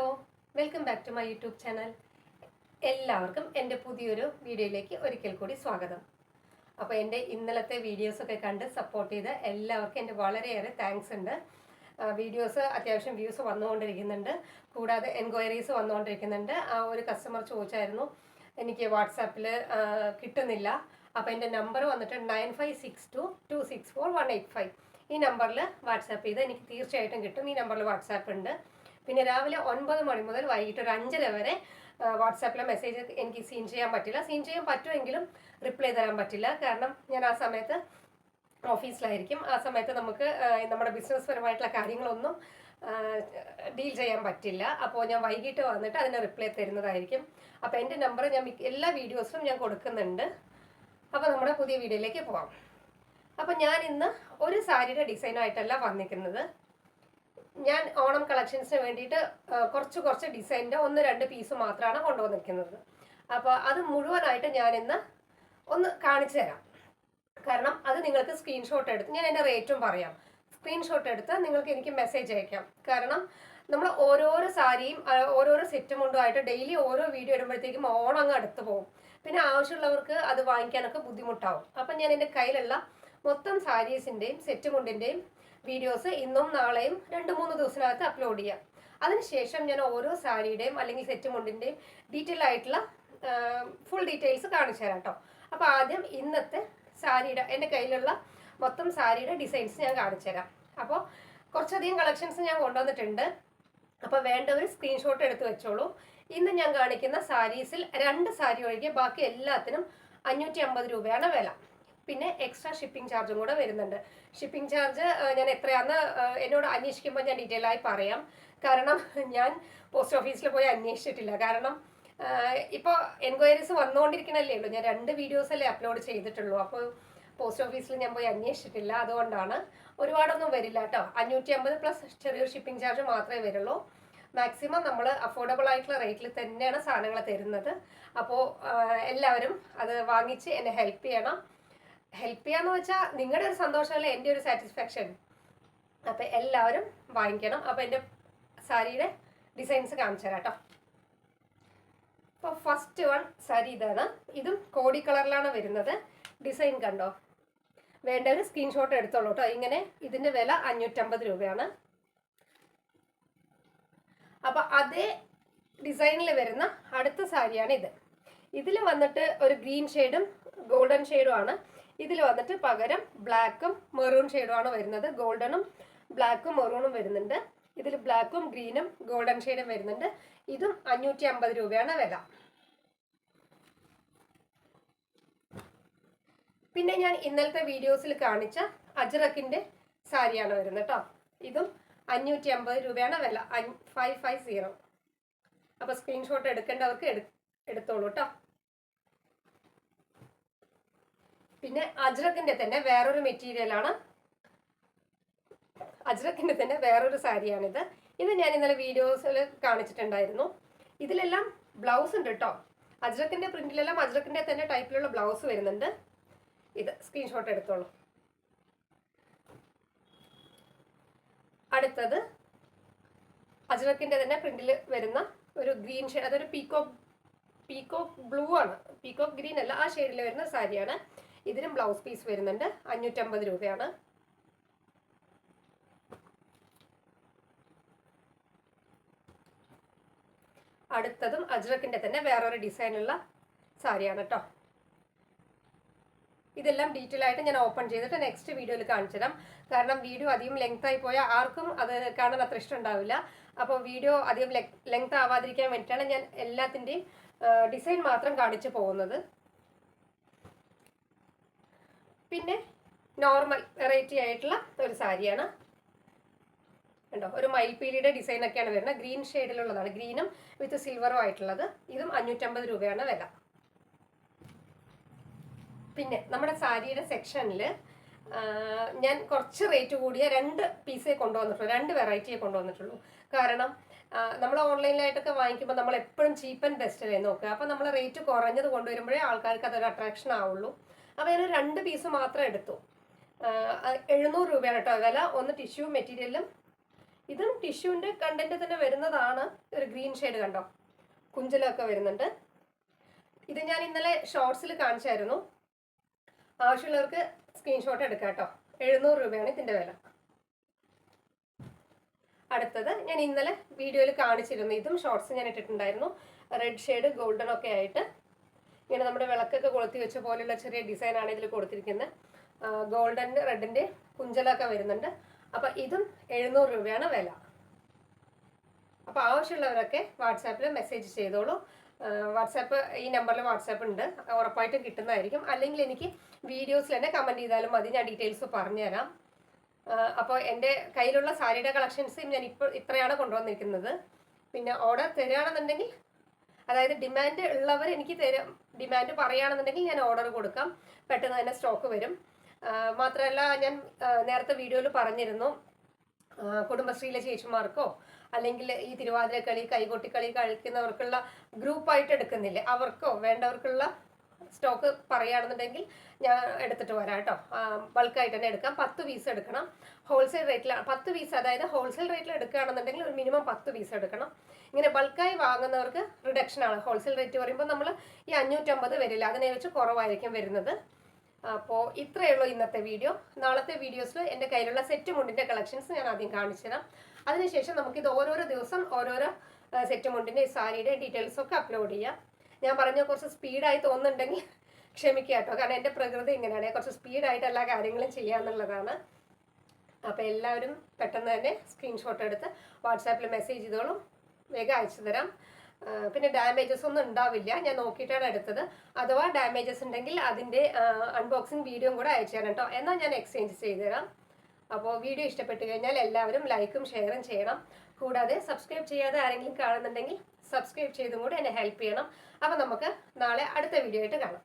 Hello welcome back to my YouTube channel. എല്ലാവർക്കും എന്റെ പുതിയൊരു വീഡിയോയിലേക്ക് ഒരിക്കൽ കൂടി സ്വാഗതം. അപ്പോൾ എന്റെ ഇന്നലത്തെ വീഡിയോസൊക്കെ കണ്ട് സപ്പോർട്ട് ചെയ്ത എല്ലാവർക്കും എന്റെ വളരെയേറെ താങ്ക്സ് ഉണ്ട്. വീഡിയോസ് അത്യാവശ്യം വ്യൂസ് വന്നുകൊണ്ടിരിക്കുന്നുണ്ട്. കൂടാതെ എൻക്വയറീസ് വന്നുകൊണ്ടിരിക്കുന്നുണ്ട്. ആ ഒരു കസ്റ്റമർ ചോദിച്ചായിരുന്നു എനിക്ക് വാട്സാപ്പിൽ കിട്ടുന്നില്ല. അപ്പോൾ എന്റെ നമ്പർ വന്നിട്ട് nine five six two two six four one eight five ഈ നമ്പറിൽ വാട്സാപ്പ് ചെയ്ത് എനിക്ക് തീർച്ചയായിട്ടും കിട്ടും. ഈ നമ്പറിൽ വാട്സാപ്പ് ഉണ്ട്. പിന്നെ രാവിലെ ഒൻപത് മണി മുതൽ വൈകിട്ട് ഒരു അഞ്ചര വരെ വാട്സാപ്പിലെ മെസ്സേജ് എനിക്ക് സീൻ ചെയ്യാൻ പറ്റില്ല. സീൻ ചെയ്യാൻ പറ്റുമെങ്കിലും റിപ്ലൈ തരാൻ പറ്റില്ല. കാരണം ഞാൻ ആ സമയത്ത് ഓഫീസിലായിരിക്കും ആ സമയത്ത് നമുക്ക് നമ്മുടെ ബിസിനസ് പരമായിട്ടുള്ള കാര്യങ്ങളൊന്നും ഡീൽ ചെയ്യാൻ പറ്റില്ല. അപ്പോൾ ഞാൻ വൈകിട്ട് വന്നിട്ട് അതിന് റിപ്ലൈ തരുന്നതായിരിക്കും. അപ്പോൾ എന്റെ നമ്പർ ഞാൻ എല്ലാ വീഡിയോസിലും ഞാൻ കൊടുക്കുന്നുണ്ട്. അപ്പോൾ നമ്മുടെ പുതിയ വീഡിയോയിലേക്ക് പോവാം. അപ്പോൾ ഞാൻ ഇന്ന് ഒരു സാരിയുടെ ഡിസൈനായിട്ടല്ല വന്നിരിക്കുന്നത്. ഞാൻ ഓണം കളക്ഷൻസിന് വേണ്ടിയിട്ട് കുറച്ച് കുറച്ച് ഡിസൈനിന്റെ ഒന്ന് രണ്ട് പീസ് മാത്രമാണ് കൊണ്ടുവന്നിരിക്കുന്നത്. അപ്പോൾ അത് മുഴുവനായിട്ട് ഞാൻ ഇന്ന് ഒന്ന് കാണിച്ചു തരാം. കാരണം അത് നിങ്ങൾക്ക് സ്ക്രീൻഷോട്ട് എടുത്ത് ഞാൻ എന്റെ റേറ്റും പറയാം. സ്ക്രീൻഷോട്ട് എടുത്ത് നിങ്ങൾക്ക് എനിക്ക് മെസ്സേജ് അയക്കാം. കാരണം നമ്മൾ ഓരോരോ സാരിയും ഓരോരോ സെറ്റും കൊണ്ടുമായിട്ട് ഡെയിലി ഓരോ വീഡിയോ ഇടുമ്പോഴത്തേക്കും ഓണം അങ്ങ് അടുത്ത് പോകും. പിന്നെ ആവശ്യമുള്ളവർക്ക് അത് വാങ്ങിക്കാനൊക്കെ ബുദ്ധിമുട്ടാവും. അപ്പം ഞാൻ എന്റെ കയ്യിലുള്ള മൊത്തം സാരീസിന്റെയും സെറ്റ് മുണ്ടിന്റെയും വീഡിയോസ് ഇന്നും നാളെയും രണ്ട് മൂന്ന് ദിവസത്തിനകത്ത് അപ്ലോഡ് ചെയ്യാം. അതിനുശേഷം ഞാൻ ഓരോ സാരിയുടെയും അല്ലെങ്കിൽ സെറ്റ് മുണ്ടിന്റെയും ഡീറ്റെയിൽ ആയിട്ടുള്ള ഫുൾ ഡീറ്റെയിൽസ് കാണിച്ചു തരാം കേട്ടോ അപ്പോൾ ആദ്യം ഇന്നത്തെ സാരിയുടെ എന്റെ കയ്യിലുള്ള മൊത്തം സാരിയുടെ ഡിസൈൻസ് ഞാൻ കാണിച്ചു തരാം. അപ്പോൾ കുറച്ചധികം കളക്ഷൻസ് ഞാൻ കൊണ്ടുവന്നിട്ടുണ്ട്. അപ്പോൾ വേണ്ടവർ സ്ക്രീൻഷോട്ട് എടുത്ത് വെച്ചോളൂ. ഇന്ന് ഞാൻ കാണിക്കുന്ന സാരീസിൽ രണ്ട് സാരി ഒഴികെ ബാക്കി എല്ലാത്തിനും അഞ്ഞൂറ്റി അമ്പത് രൂപയാണ് വില. പിന്നെ എക്സ്ട്രാ ഷിപ്പിംഗ് ചാർജും കൂടെ വരുന്നുണ്ട്. ഷിപ്പിംഗ് ചാർജ് ഞാൻ എത്രയാന്ന് ആ, എന്നോട് അന്വേഷിക്കുമ്പോൾ ഞാൻ ഡീറ്റെയിൽ ആയി പറയാം. കാരണം ഞാൻ പോസ്റ്റ് ഓഫീസിൽ പോയി അന്വേഷിച്ചിട്ടില്ല. കാരണം ഇപ്പോൾ എൻക്വയറീസ് വന്നുകൊണ്ടിരിക്കണല്ലേ ഉള്ളൂ. ഞാൻ രണ്ട് വീഡിയോസ് അല്ലേ അപ്ലോഡ് ചെയ്തിട്ടുള്ളൂ. അപ്പോൾ പോസ്റ്റ് ഓഫീസിൽ ഞാൻ പോയി അന്വേഷിച്ചിട്ടില്ല. അതുകൊണ്ടാണ് ഒരുപാടൊന്നും വരില്ല കേട്ടോ. അഞ്ഞൂറ്റി അമ്പത് പ്ലസ് ചെറിയൊരു ഷിപ്പിംഗ് ചാർജ് മാത്രമേ വരുള്ളൂ. മാക്സിമം നമ്മൾ അഫോർഡബിൾ ആയിട്ടുള്ള റേറ്റിൽ തന്നെയാണ് സാധനങ്ങൾ തരുന്നത്. അപ്പോൾ എല്ലാവരും അത് വാങ്ങിച്ച് എന്നെ ഹെൽപ്പ് ചെയ്യണം. ഹെൽപ്പ് ചെയ്യാന്ന് വെച്ചാൽ നിങ്ങളുടെ ഒരു സന്തോഷമല്ല? എന്റെ ഒരു സാറ്റിസ്ഫാക്ഷൻ അപ്പം എല്ലാവരും വാങ്ങിക്കണം. അപ്പം എന്റെ സാരിയുടെ ഡിസൈൻസ് കാണിച്ചു തരാം കേട്ടോ ഫസ്റ്റ് വൺ സാരി ഇതാണ്. ഇതും കോടി കളറിലാണ് വരുന്നത്. ഡിസൈൻ കണ്ടോ? വേണ്ട ഒരു സ്ക്രീൻഷോട്ട് എടുത്തോളൂ കേട്ടോ ഇങ്ങനെ ഇതിന്റെ വില അഞ്ഞൂറ്റമ്പത് രൂപയാണ്. അപ്പോൾ അതേ ഡിസൈനിൽ വരുന്ന അടുത്ത സാരിയാണ് ഇത്. ഇതിൽ വന്നിട്ട് ഒരു ഗ്രീൻ ഷെയ്ഡും ഗോൾഡൻ ഷെയ്ഡും ആണ്. ഇതിൽ വന്നിട്ട് പകരം ബ്ലാക്കും മെറൂൺ ഷെയ്ഡും ആണ് വരുന്നത്. ഗോൾഡനും ബ്ലാക്കും മെറൂണും വരുന്നുണ്ട്. ഇതിൽ ബ്ലാക്കും ഗ്രീനും ഗോൾഡൻ ഷെയ്ഡും വരുന്നുണ്ട്. ഇതും അഞ്ഞൂറ്റി അമ്പത് രൂപയാണ് വില. പിന്നെ ഞാൻ ഇന്നലത്തെ വീഡിയോസിൽ കാണിച്ച അജ്രക്കിന്റെ സാരിയാണ് വരുന്നത് കേട്ടോ ഇതും അഞ്ഞൂറ്റി അമ്പത് രൂപയാണ് വില. ഫൈവ് ഫൈവ് സീറോ അപ്പോൾ സ്ക്രീൻഷോട്ട് എടുക്കേണ്ടവർക്ക് എടു എടുത്തോളൂ കേട്ടോ പിന്നെ അജ്രക്കിന്റെ തന്നെ വേറൊരു മെറ്റീരിയലാണ് അജ്രക്കിന്റെ തന്നെ വേറൊരു സാരിയാണിത് ഇത് ഞാൻ ഇന്നലെ വീഡിയോസിൽ കാണിച്ചിട്ടുണ്ടായിരുന്നു. ഇതിലെല്ലാം ബ്ലൗസ് ഉണ്ട് കേട്ടോ അജ്രക്കിന്റെ പ്രിന്റിലെല്ലാം അജ്രക്കിന്റെ തന്നെ ടൈപ്പിലുള്ള ബ്ലൗസ് വരുന്നുണ്ട്. ഇത് സ്ക്രീൻഷോട്ട് എടുത്തോളൂ. അടുത്തത് അജ്രക്കിന്റെ തന്നെ പ്രിന്റിൽ വരുന്ന ഒരു ഗ്രീൻ ഷെയ്ഡ് അതൊരു പീക്കോ പീക്കോക്ക് ബ്ലൂ ആണ്. പീക്കോക്ക് ഗ്രീൻ അല്ല ആ ഷെയ്ഡിൽ വരുന്ന സാരിയാണ് ഇതിനും ബ്ലൗസ് പീസ് വരുന്നുണ്ട്. അഞ്ഞൂറ്റമ്പത് രൂപയാണ്. അടുത്തതും അജ്രക്കിന്റെ തന്നെ വേറൊരു ഡിസൈനുള്ള സാരിയാണ് കേട്ടോ ഇതെല്ലാം ഡീറ്റെയിൽ ആയിട്ട് ഞാൻ ഓപ്പൺ ചെയ്തിട്ട് നെക്സ്റ്റ് വീഡിയോയിൽ കാണിച്ചു തരാം കാരണം വീഡിയോ അധികം ലെങ്ത് ആയി പോയാൽ ആർക്കും അത് കാണാൻ അത്ര ഇഷ്ടം ഉണ്ടാവില്ല. അപ്പോൾ വീഡിയോ അധികം ലെങ്ത് ആവാതിരിക്കാൻ വേണ്ടിയിട്ടാണ് ഞാൻ എല്ലാത്തിന്റെയും ഡിസൈൻ മാത്രം കാണിച്ചു പോകുന്നത്. പിന്നെ നോർമൽ വെറൈറ്റി ആയിട്ടുള്ള ഒരു സാരിയാണ്. ഉണ്ടോ ഒരു മയിൽപ്പീലിയുടെ ഡിസൈൻ ഒക്കെയാണ് വരുന്നത്. ഗ്രീൻ ഷെയ്ഡിലുള്ളതാണ് ഗ്രീനും വിത്ത് സിൽവറും ആയിട്ടുള്ളത്. ഇതും അഞ്ഞൂറ്റമ്പത് രൂപയാണ് വില. പിന്നെ നമ്മുടെ സാരിയുടെ സെക്ഷനിൽ ഞാൻ കുറച്ച് റേറ്റ് കൂടിയ രണ്ട് പീസേ കൊണ്ടുവന്നിട്ടുള്ളൂ. രണ്ട് വെറൈറ്റിയെ കൊണ്ടുവന്നിട്ടുള്ളൂ. കാരണം നമ്മൾ ഓൺലൈനിലായിട്ടൊക്കെ വാങ്ങിക്കുമ്പോൾ നമ്മൾ എപ്പോഴും ചീപ്പ് ആൻഡ് ബെസ്റ്റ് നോക്കുക. അപ്പോൾ നമ്മൾ റേറ്റ് കുറഞ്ഞത് കൊണ്ടുവരുമ്പോഴേ ആൾക്കാർക്ക് അതൊരു അട്രാക്ഷൻ ആവുള്ളൂ. അപ്പോൾ രണ്ട് പീസ് മാത്രം എടുത്തു. എഴുന്നൂറ് രൂപയാണ് കേട്ടോ വില. ഒന്ന് ടിഷ്യൂ മെറ്റീരിയലും ഇതും ടിഷ്യൂവിന്റെ കണ്ടന്റ് തന്നെ വരുന്നതാണ്. ഒരു ഗ്രീൻ ഷെയ്ഡ് കണ്ടോ? കുഞ്ചലൊക്കെ വരുന്നുണ്ട്. ഇത് ഞാൻ ഇന്നലെ ഷോർട്സിൽ കാണിച്ചായിരുന്നു. ആവശ്യമുള്ളവർക്ക് സ്ക്രീൻഷോട്ട് എടുക്കാം കേട്ടോ. എഴുന്നൂറ് രൂപയാണ് ഇതിന്റെ വില. അടുത്തത് ഞാൻ ഇന്നലെ വീഡിയോയിൽ കാണിച്ചിരുന്നു. ഇതും ഷോർട്സ് ഞാൻ ഇട്ടിട്ടുണ്ടായിരുന്നു. റെഡ് ഷെയ്ഡ് ഗോൾഡൻ ഒക്കെ ആയിട്ട്. ഇങ്ങനെ നമ്മുടെ വിളക്കൊക്കെ കൊളുത്തി വെച്ച പോലെയുള്ള ചെറിയ ഡിസൈനാണ് ഇതിൽ കൊടുത്തിരിക്കുന്നത് ഗോൾഡൻ റെഡിന്റെ കുഞ്ചലൊക്കെ വരുന്നുണ്ട്. അപ്പോൾ ഇതും എഴുന്നൂറ് രൂപയാണ് വില. അപ്പോൾ ആവശ്യമുള്ളവരൊക്കെ വാട്സാപ്പിൽ മെസ്സേജ് ചെയ്തോളൂ. വാട്സാപ്പ് ഈ നമ്പറിൽ വാട്സാപ്പ് ഉണ്ട്. ഉറപ്പായിട്ടും കിട്ടുന്നതായിരിക്കും. അല്ലെങ്കിൽ എനിക്ക് വീഡിയോസിൽ തന്നെ കമന്റ് ചെയ്താലും മതി. ഞാൻ ഡീറ്റെയിൽസ് പറഞ്ഞുതരാം. അപ്പോൾ എന്റെ കയ്യിലുള്ള സാരിയുടെ കളക്ഷൻസ് ഞാൻ ഇപ്പോൾ ഇത്രയാണ് കൊണ്ടുവന്നിരിക്കുന്നത്. പിന്നെ ഓർഡർ തരികയാണെന്നുണ്ടെങ്കിൽ അതായത് ഡിമാൻഡ് ഉള്ളവർ എനിക്ക് തരും. ഡിമാൻഡ് പറയുകയാണെന്നുണ്ടെങ്കിൽ ഞാൻ ഓർഡർ കൊടുക്കാം. പെട്ടെന്ന് തന്നെ സ്റ്റോക്ക് വരും. മാത്രമല്ല ഞാൻ നേരത്തെ വീഡിയോയിൽ പറഞ്ഞിരുന്നു. കുടുംബശ്രീയിലെ ചേച്ചിമാർക്കോ അല്ലെങ്കിൽ ഈ തിരുവാതിരക്കളി കൈകൊട്ടിക്കളി കളിക്കുന്നവർക്കുള്ള ഗ്രൂപ്പായിട്ട് എടുക്കുന്നില്ലേ? അവർക്കോ വേണ്ടവർക്കുള്ള സ്റ്റോക്ക് പറയുകയാണെന്നുണ്ടെങ്കിൽ ഞാൻ എടുത്തിട്ട് വരാം കേട്ടോ. ബൾക്കായിട്ട് തന്നെ എടുക്കാം. പത്ത് പീസ് എടുക്കണം. ഹോൾസെയിൽ റേറ്റിൽ പത്ത് പീസ് അതായത് ഹോൾസെയിൽ റേറ്റിൽ എടുക്കുകയാണെന്നുണ്ടെങ്കിൽ ഒരു മിനിമം പത്ത് പീസ് എടുക്കണം. ഇങ്ങനെ ബൾക്കായി വാങ്ങുന്നവർക്ക് റിഡക്ഷൻ ആണ്. ഹോൾസെയിൽ റേറ്റ് പറയുമ്പോൾ നമ്മൾ ഈ അഞ്ഞൂറ്റമ്പത് വരില്ല അതിനെ വെച്ച് കുറവായിരിക്കും വരുന്നത്. അപ്പോൾ ഇത്രയേ ഉള്ളൂ ഇന്നത്തെ വീഡിയോ നാളത്തെ വീഡിയോസിൽ എന്റെ കയ്യിലുള്ള സെറ്റ് മുണ്ടിന്റെ കളക്ഷൻസ് ഞാൻ ആദ്യം കാണിച്ചു തരാം. അതിനുശേഷം നമുക്കിത് ഓരോരോ ദിവസം ഓരോരോ സെറ്റ് മുണ്ടിന്റെ സാരിയുടെ ഡീറ്റെയിൽസ് ഒക്കെ അപ്ലോഡ് ചെയ്യാം. ഞാൻ പറഞ്ഞ കുറച്ച് സ്പീഡായി തോന്നുന്നുണ്ടെങ്കിൽ ക്ഷമിക്കുക കേട്ടോ. കാരണം എന്റെ പ്രകൃതി ഇങ്ങനെയാണ്. കുറച്ച് സ്പീഡായിട്ട് എല്ലാ കാര്യങ്ങളും ചെയ്യാന്നുള്ളതാണ്. അപ്പോൾ എല്ലാവരും പെട്ടെന്ന് തന്നെ സ്ക്രീൻഷോട്ട് എടുത്ത് വാട്സാപ്പിൽ മെസ്സേജ് ചെയ്തോളും. വേഗം അയച്ചു തരാം. പിന്നെ ഡാമേജസ് ഒന്നും ഉണ്ടാവില്ല. ഞാൻ നോക്കിയിട്ടാണ് എടുത്തത്. അഥവാ ഡാമേജസ് ഉണ്ടെങ്കിൽ അതിന്റെ അൺബോക്സിങ് വീഡിയോയും കൂടെ അയച്ചു തരാം കേട്ടോ. എന്നാൽ ഞാൻ എക്സ്ചേഞ്ച് ചെയ്തു തരാം അപ്പോൾ വീഡിയോ ഇഷ്ടപ്പെട്ട് കഴിഞ്ഞാൽ എല്ലാവരും ലൈക്കും ഷെയറും ചെയ്യണം. കൂടാതെ സബ്സ്ക്രൈബ് ചെയ്യാതെ ആരെങ്കിലും കാണുന്നുണ്ടെങ്കിൽ സബ്സ്ക്രൈബ് ചെയ്തും കൂടെ എന്നെ ഹെൽപ്പ് ചെയ്യണം. അപ്പോൾ നമുക്ക് നാളെ അടുത്ത വീഡിയോ ആയിട്ട് കാണാം.